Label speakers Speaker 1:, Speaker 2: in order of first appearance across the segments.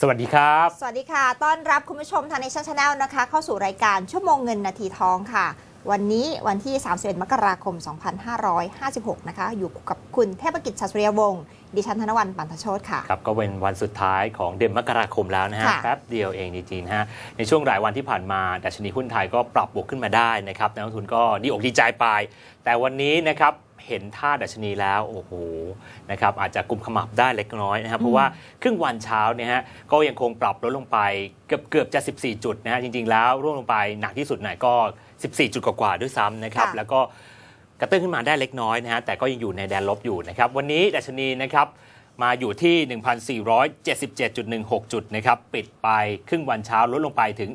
Speaker 1: สวัสดีครับ
Speaker 2: สวัสดีค่ะ ต้อนรับคุณผู้ชมทางในช่องชาแนลนะคะ เข้าสู่รายการชั่วโมงเงินนาทีทองค่ะ วันนี้วันที่ 31 มกราคม 2556 นะคะ อยู่กับคุณเทพกิจชัสเรียวงศ์ดิฉันธนวันปันทโชตค่ะ
Speaker 1: ครับ ก็เป็นวันสุดท้ายของเดือนมกราคมแล้วนะฮะ
Speaker 2: ค่ะ
Speaker 1: แป๊บเดียวเองจริงๆนะฮะ ในช่วงหลายวันที่ผ่านมาดัชนีหุ้นไทยก็ปรับบวกขึ้นมาได้นะครับ นักลงทุนก็ดีอกดีใจไป แต่วันนี้นะครับ เห็นท่าดัชนีแล้วโอ้โหนะครับอาจจะกลุ่มขมับได้เล็กน้อยนะครับเพราะว่าครึ่งวันเช้าเนี่ยฮะก็ยังคงปรับลดลงไปเกือบเกือบจะ 14 จุดนะฮะจริง ๆ แล้วร่วงลงไปหนักที่สุดหน่อยก็ 14 จุดกว่าๆด้วยซ้ำนะครับ
Speaker 2: ค่ะ
Speaker 1: แล้วก็กระเตื้องขึ้นมาได้เล็กน้อยนะฮะแต่ก็ยังอยู่ในแดนลบอยู่นะครับวันนี้ดัชนีนะครับ มาอยู่ที่ 1,477.16 จุดนะครับ ปิดไปครึ่งวันเช้าลดลงไปถึง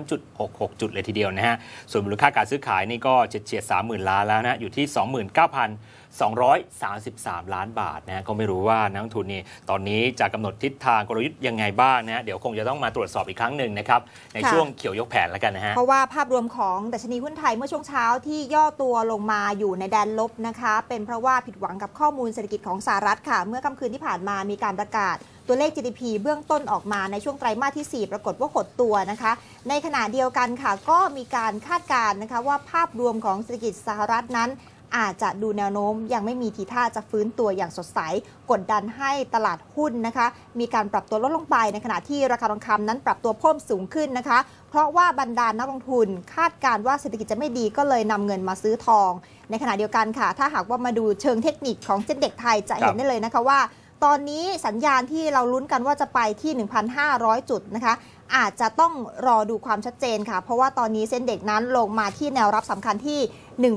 Speaker 1: 13.66 จุดเลยทีเดียวนะฮะ ส่วนมูลค่าการซื้อขายนี่ก็เฉียดๆ30,000 ล้านแล้วนะ อยู่ที่ 29,000 233 ล้านบาทนะก็ไม่รู้ว่านักลงทุนนี่ตอนนี้จะกำหนดทิศทางกลยุทธ์ยังไงบ้างนะฮะเดี๋ยวคงจะต้องมาตรวจสอบอีกครั้งหนึ่งนะครับในช่วงเขียวยกแผนแล้วกันนะฮะ
Speaker 2: เพราะว่าภาพรวมของดัชนีหุ้นไทยเมื่อช่วงเช้าที่ย่อตัวลงมาอยู่ในแดนลบนะคะ เป็นเพราะว่าผิดหวังกับข้อมูลเศรษฐกิจของสหรัฐค่ะ เมื่อค่ำคืนที่ผ่านมามีการประกาศตัวเลข GDP เบื้องต้นออกมาในช่วงไตรมาสที่ 4 ปรากฏว่าหดตัวนะคะ ในขณะเดียวกันค่ะก็มีการคาดการณ์นะคะว่าภาพรวมของเศรษฐกิจสหรัฐนั้น อาจจะดูแนวโน้มยังไม่มีทีท่าจะฟื้นตัวอย่างสดใส กดดันให้ตลาดหุ้นนะคะ มีการปรับตัวลดลงไปในขณะที่ราคาทองคำนั้นปรับตัวเพิ่มสูงขึ้นนะคะ เพราะว่าบรรดานักลงทุนคาดการณ์ว่าเศรษฐกิจจะไม่ดีก็เลยนำเงินมาซื้อทอง ในขณะเดียวกันค่ะ ถ้าหากว่ามาดูเชิงเทคนิคของเส้นเด็กไทยจะเห็นได้เลยนะคะว่า ตอนนี้สัญญาณที่เราลุ้นกันว่าจะไปที่ 1,500 จุดนะคะ อาจจะต้องรอดูความชัดเจนค่ะ เพราะว่าตอนนี้เส้นเด็กนั้นลงมาที่แนวรับสำคัญที่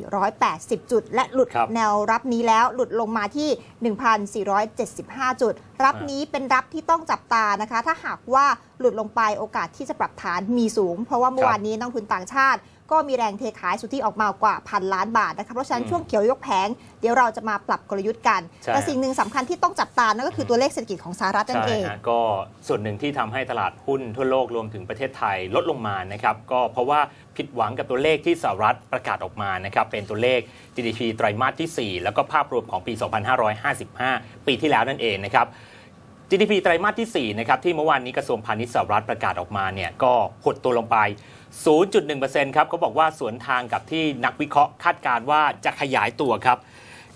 Speaker 2: 1,480 จุด และหลุด
Speaker 1: ครับ
Speaker 2: แนวรับนี้แล้วหลุดลงมาที่ 1,475 จุด รับนี้เป็นรับที่ต้องจับตานะคะ ถ้าหากว่าหลุดลงไปโอกาสที่จะปรับฐานมีสูง เพราะว่าเมื่อวานนี้นักลงทุนต่างชาติ ก็มีแรงเทขายสุทธิออกมากว่าพันล้านบาทนะคะเพราะฉะนั้น
Speaker 1: อืม
Speaker 2: ช่วงเขียวยกแผงเดี๋ยวเราจะมาปรับกลยุทธ์กัน
Speaker 1: ใช่
Speaker 2: แต่สิ่งหนึ่งสำคัญที่ต้องจับตานั่นก็คือตัวเลขเศรษฐกิจของสหรัฐนั่น
Speaker 1: ใช่
Speaker 2: เอง
Speaker 1: ฮะก็ส่วนหนึ่งที่ทำให้ตลาดหุ้นทั่วโลกรวมถึงประเทศไทยลดลงมานะครับก็เพราะว่าผิดหวังกับตัวเลขที่สหรัฐประกาศออกมานะครับเป็นตัวเลข GDP ไตรมาสที่ 4 แล้วก็ภาพรวมของปี 2555 ปีที่แล้วนั่นเองนะครับ GDP ไตรมาสที่ 4 นะครับ ที่เมื่อวานนี้กระทรวงพาณิชย์สหรัฐประกาศออกมาเนี่ยก็หดตัวลงไป 0.1%ครับเขาบอกว่าสวนทางกับที่นักวิเคราะห์คาดการณ์ว่าจะขยายตัวครับ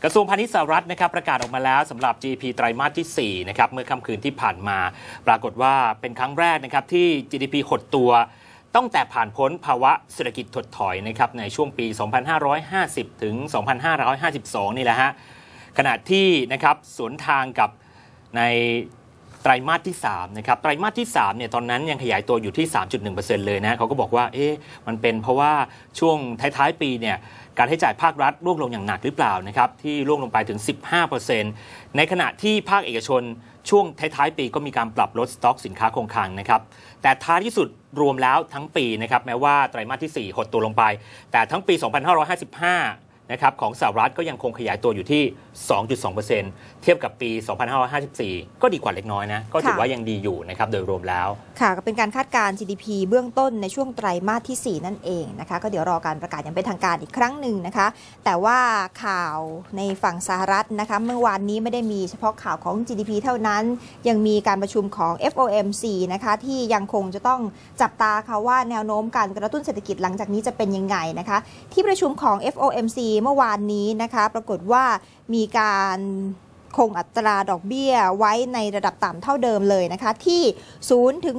Speaker 1: กระทรวงพาณิชย์สหรัฐนะครับประกาศออกมาแล้วสำหรับ GDP ไตรมาสที่ 4 นะครับ เมื่อค่ำคืนที่ผ่านมา ปรากฏว่าเป็นครั้งแรกนะครับที่ GDP หดตัวต้องแต่ผ่านพ้นภาวะเศรษฐกิจถดถอยนะครับในช่วงปี 2550 ถึง 2552 นี่แหละฮะขณะที่นะครับสวนทางกับใน ไตรมาสที่3นะครับไตรมาสที่3เนี่ยตอนนั้นยังขยายตัวอยู่ที่ 3.1%เลยนะเขาก็บอกว่าเอ๊ะมันเป็นเพราะว่าช่วงท้ายๆปีเนี่ยการให้จ่ายภาครัฐร่วงลงอย่างหนักหรือเปล่านะครับที่ร่วงลงไปถึง 15%ในขณะที่ภาคเอกชนช่วงท้ายๆปีก็มีการปรับลดสต็อกสินค้าคงคลังนะครับแต่ท้ายที่สุดรวมแล้วทั้งปีนะครับแม้ว่าไตรมาสที่ 4 หดตัวลงไป แต่ทั้งปี 2555 นะครับของสหรัฐก็ยังคงขยายตัวอยู่ที่ 2.2%เทียบกับปี 2554 ก็ดีกว่าเล็กน้อยนะ ก็ถือ
Speaker 2: ค่ะ
Speaker 1: ว่ายังดีอยู่นะครับโดยรวมแล้ว
Speaker 2: ค่ะ ก็เป็นการคาดการณ์ GDP เบื้องต้นในช่วงไตรมาสที่ 4 นั่นเองนะคะ ก็เดี๋ยวรอการประกาศอย่างเป็นทางการอีกครั้งหนึ่งนะคะ แต่ว่าข่าวในฝั่งสหรัฐนะคะ เมื่อวานนี้ไม่ได้มีเฉพาะข่าวของ GDP เท่านั้น ยังมีการประชุมของ FOMC นะคะที่ยังคงจะต้องจับตาค่ะว่าแนวโน้มการกระตุ้นเศรษฐกิจหลังจากนี้จะเป็นยังไงนะคะ ที่ประชุมของ FOMC เมื่อวานนี้นะคะ ปรากฏว่ามีการคงอัตราดอกเบี้ยไว้ในระดับต่ำเท่าเดิมเลยนะคะ ที่ 0 ถึง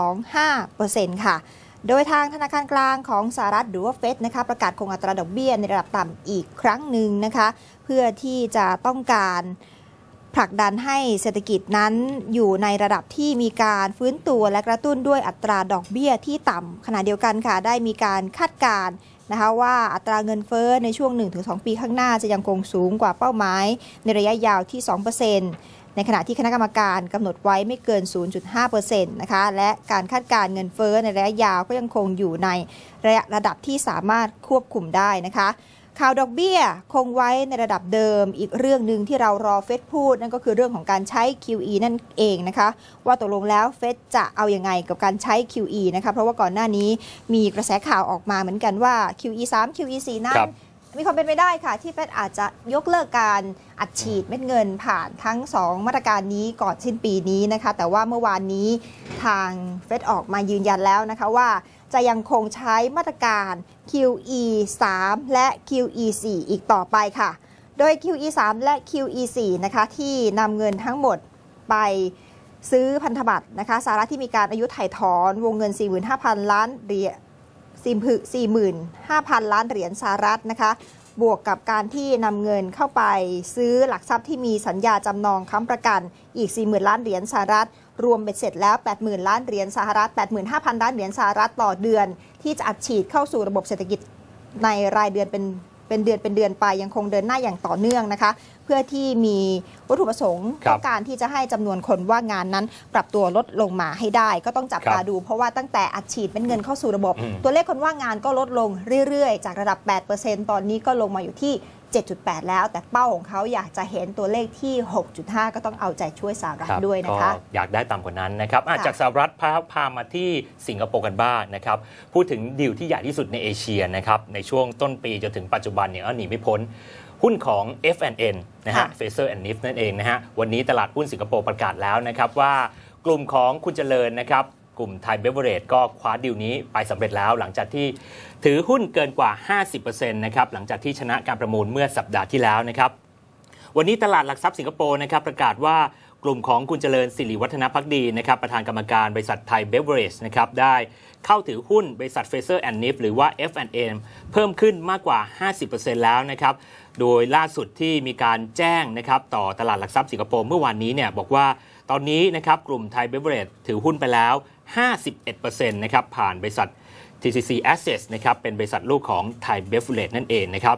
Speaker 2: 0.25%ค่ะ โดยทางธนาคารกลางของสหรัฐหรือว่าเฟดนะคะ ประกาศคงอัตราดอกเบี้ยในระดับต่ำอีกครั้งหนึ่งนะคะ เพื่อที่จะต้องการผลักดันให้เศรษฐกิจนั้นอยู่ในระดับที่มีการฟื้นตัวและกระตุ้นด้วยอัตราดอกเบี้ยที่ต่ำขณะเดียวกันค่ะ ได้มีการคาดการณ์ นะคะว่าอัตราเงินเฟ้อในช่วง 1-2 ปีข้างหน้าจะยังคงสูงกว่าเป้าหมาย ในระยะยาวที่ 2%ในขณะที่คณะกรรมการกำหนดไว้ไม่เกิน 0.5%นะคะ และการคาดการเงินเฟ้อในระยะยาวก็ยังคงอยู่ในระยะระดับที่สามารถควบคุมได้นะคะ ข่าวดอกเบี้ยคงไว้ในระดับเดิม อีกเรื่องหนึ่งที่เรารอเฟดพูด นั่นก็คือเรื่องของการใช้ QE นั่นเองนะคะ ว่าตกลงแล้วเฟดจะเอาอยัางไงกับการใช้ QE นะคะ เพราะว่าก่อนหน้านี้มีกระแสข่าวออกมาเหมือนกันว่า QE 3 QE 4นั้น
Speaker 1: ครับ
Speaker 2: มีความเป็นไปได้ค่ะ ที่เฟดอาจจะยกเลิกการอัดฉีดเม็ดเงินผ่านทั้ง 2 มาตรการนี้ก่อนสิ้นปีนี้นะคะ แต่ว่าเมื่อวานนี้ทางเฟดออกมายืนยันแล้วนะคะว่า จะยังคงใช้มาตรการ QE 3 และ QE 4 อีกต่อไปค่ะ โดย QE 3 และ QE 4 นะคะ ที่นำเงินทั้งหมดไปซื้อพันธบัตรนะคะสาระที่มีการอายุถ่ายถอนวงเงิน 45,000 ล้านเหรียญ45,000 ล้านเหรียญสหรัฐนะคะบวกกับการที่นำเงินเข้าไปซื้อหลักทรัพย์ที่มีสัญญาจำนองค้ำประกันอีก 40,000 ล้านเหรียญสหรัฐ รวมเบ็ดเสร็จแล้ว 80,000 ล้านเหรียญสหรัฐ 85,000 ล้านเหรียญสหรัฐต่อเดือน ที่จะอัดฉีดเข้าสู่ระบบเศรษฐกิจในรายเดือนเป็นเป็นเดือนเป็นเดือนไปยังคงเดินหน้าอย่างต่อเนื่องนะคะ เพื่อที่มีวัตถุประสงค์
Speaker 1: ครับ
Speaker 2: ต้องการที่จะให้จำนวนคนว่างงานนั้น ปรับตัวลดลงมาให้ได้ ก็ต้องจับ
Speaker 1: ครับ
Speaker 2: ตาดู เพราะว่าตั้งแต่อัดฉีดเป็นเงินเข้าสู่ระบบ
Speaker 1: อืม
Speaker 2: ตัวเลขคนว่างงานก็ลดลงเรื่อยๆ จากระดับ 8%ตอนนี้ก็ลงมาอยู่ที่ 7.8 แล้ว แต่เป้าของเขาอยากจะเห็นตัวเลขที่ 6.5 ก็ต้องเอาใจช่วยสหรัฐ
Speaker 1: ครับ
Speaker 2: ด้วยนะคะ
Speaker 1: ก็อยากได้ต่ำกว่านั้นนะครับอะ
Speaker 2: ค่ะ
Speaker 1: จากสหรัฐพาพามาที่สิงคโปร์กันบ้างนะครับ พูดถึงดีลที่ใหญ่ที่สุดในเอเชียนะครับ ในช่วงต้นปีจนถึงปัจจุบันเนี่ยก็หนีไม่พ้นหุ้นของ F&N นะฮะ
Speaker 2: ค่ะ
Speaker 1: Fraser and Nif นั่นเองนะฮะ วันนี้ตลาดหุ้นสิงคโปร์ประกาศแล้วนะครับว่ากลุ่มของคุณเจริญนะครับ กลุ่มไทยเบเวอร์เรจก็คว้าดีลนี้ไปสำเร็จแล้ว หลังจากที่ถือหุ้นเกินกว่า 50%นะครับหลังจากที่ชนะการประมูลเมื่อสัปดาห์ที่แล้วนะครับวันนี้ตลาดหลักทรัพย์สิงคโปร์นะครับประกาศว่ากลุ่มของคุณเจริญสิริวัฒนพักดีนะครับประธานกรรมการบริษัทไทยเบเวอร์เรจนะครับได้เข้าถือหุ้นบริษัท Fraser and Nif หรือว่า F&M เพิ่มขึ้นมากกว่า 50%แล้วนะครับโดยล่าสุดที่มีการแจ้งนะครับต่อตลาดหลักทรัพย์สิงคโปร์เมื่อวานนี้เนี่ยบอกว่าตอนนี้นะครับกลุ่มไทยเบเวอเรจถือหุ้นไปแล้ว 51%นะครับผ่านบริษัท TCC Assets นะครับเป็นบริษัทลูกของไทยเบฟ r a g e นั่นเองนะครับ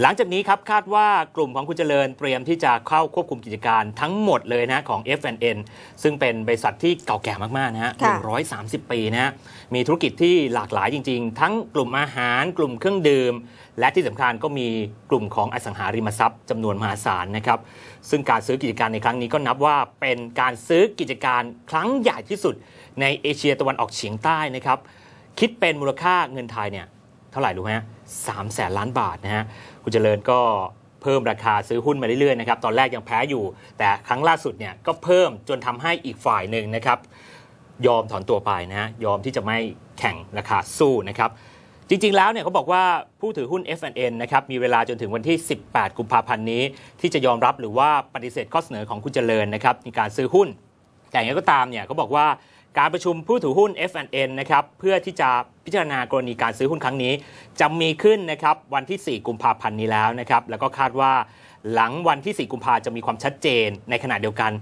Speaker 1: หลังจากนี้ครับคาดว่ากลุ่มของคุณเจริญเตรียมที่จะเข้าควบคุมกิจการทั้งหมดเลยนะของ F&N ซึ่งเป็นบริษัทที่เก่าแก่มากๆนะฮะ
Speaker 2: ค่ะ
Speaker 1: 130 ปีนะฮะมีธุรกิจที่หลากหลายจริง ๆ ทั้งกลุ่มอาหาร กลุ่มเครื่องดื่ม และที่สำคัญก็มีกลุ่มของอสังหาริมทรัพย์จำนวนมหาศาลนะครับ ซึ่งการซื้อกิจการในครั้งนี้ก็นับว่าเป็นการซื้อกิจการครั้งใหญ่ที่สุดในเอเชียตะวันออกเฉียงใต้นะครับ คิดเป็นมูลค่าเงินไทยเนี่ย เท่าไหร่รู้ไหมฮะสามแสนล้านบาทนะฮะคุณเจริญก็เพิ่มราคาซื้อหุ้นมาเรื่อยๆนะครับตอนแรกยังแพ้อยู่ แต่ครั้งล่าสุดเนี่ยก็เพิ่มจนทำให้อีกฝ่ายหนึ่งนะครับยอมถอนตัวไปนะฮะยอมที่จะไม่แข่งราคาสู้นะครับจริง ๆ แล้วเนี่ยเขาบอกว่าผู้ถือหุ้น F&N นะครับมีเวลาจนถึงวันที่ 18 กุมภาพันธ์นี้ ที่จะยอมรับหรือว่าปฏิเสธข้อเสนอของคุณเจริญนะครับในการซื้อหุ้น แต่อย่างไรก็ตามเนี่ยเขาบอกว่า การประชุมผู้ถือหุ้น F&N นะครับเพื่อที่จะพิจารณากรณีการซื้อหุ้นครั้งนี้ จะมีขึ้นนะครับวันที่ 4 กุมภาพันธ์นี้แล้วนะครับแล้วก็คาดว่าหลังวันที่ 4 กุมภาจะมีความชัดเจนในขณะเดียวกัน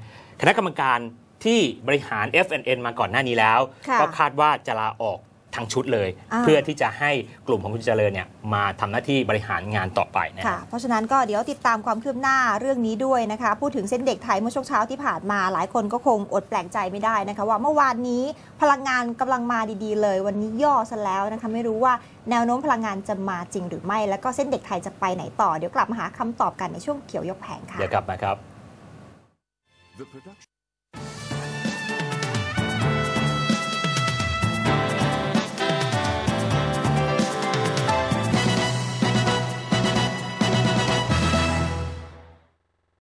Speaker 1: คณะกรรมการที่บริหาร F&N มาก่อนหน้านี้แล้ว
Speaker 2: ค่ะ
Speaker 1: ก็คาดว่าจะลาออก ทั้งชุดเลย
Speaker 2: อ่า
Speaker 1: เพื่อที่จะให้กลุ่มของคุณเจริญเนี่ยมาทำหน้าที่บริหารงานต่อไปนะ
Speaker 2: ค่ะเพราะฉะนั้นก็เดี๋ยวติดตามความคืบหน้าเรื่องนี้ด้วยนะคะ พูดถึงเส้นเด็กไทยเมื่อช่วงเช้าที่ผ่านมาหลายคนก็คงอดแปลกใจไม่ได้นะคะ ว่าเมื่อวานนี้พลังงานกำลังมาดีๆ เลย วันนี้ย่อซะแล้วนะคะไม่รู้ว่าแนวโน้มพลังงานจะมาจริงหรือไม่ แล้วก็เส้นเด็กไทยจะไปไหนต่อเดี๋ยวกลับมาหาคำตอบกันในช่วงเขียวยกแผงค่ะ
Speaker 1: เดี๋ยวกลับมาครับ
Speaker 3: The production